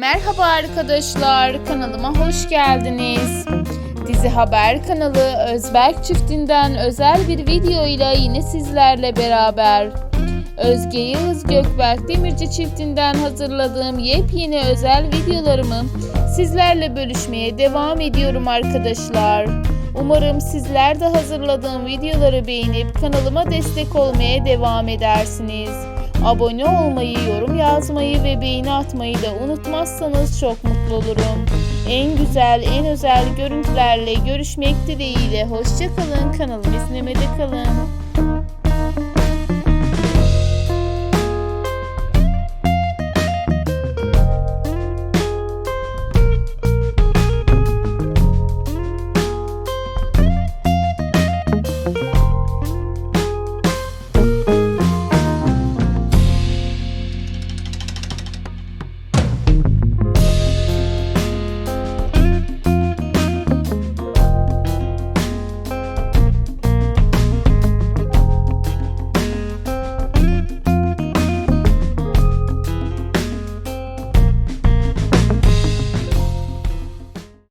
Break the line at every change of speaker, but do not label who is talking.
Merhaba arkadaşlar, kanalıma hoş geldiniz. Dizi Haber kanalı Özberk çiftinden özel bir video ile yine sizlerle beraber. Özge Yağız Gökberk Demirci çiftinden hazırladığım yepyeni özel videolarımı sizlerle bölüşmeye devam ediyorum arkadaşlar. Umarım sizler de hazırladığım videoları beğenip kanalıma destek olmaya devam edersiniz. Abone olmayı, yorum yazmayı ve beğeni atmayı da unutmazsanız çok mutlu olurum. En güzel, en özel görüntülerle görüşmek dileğiyle. Hoşçakalın, kanalımı izlemede kalın.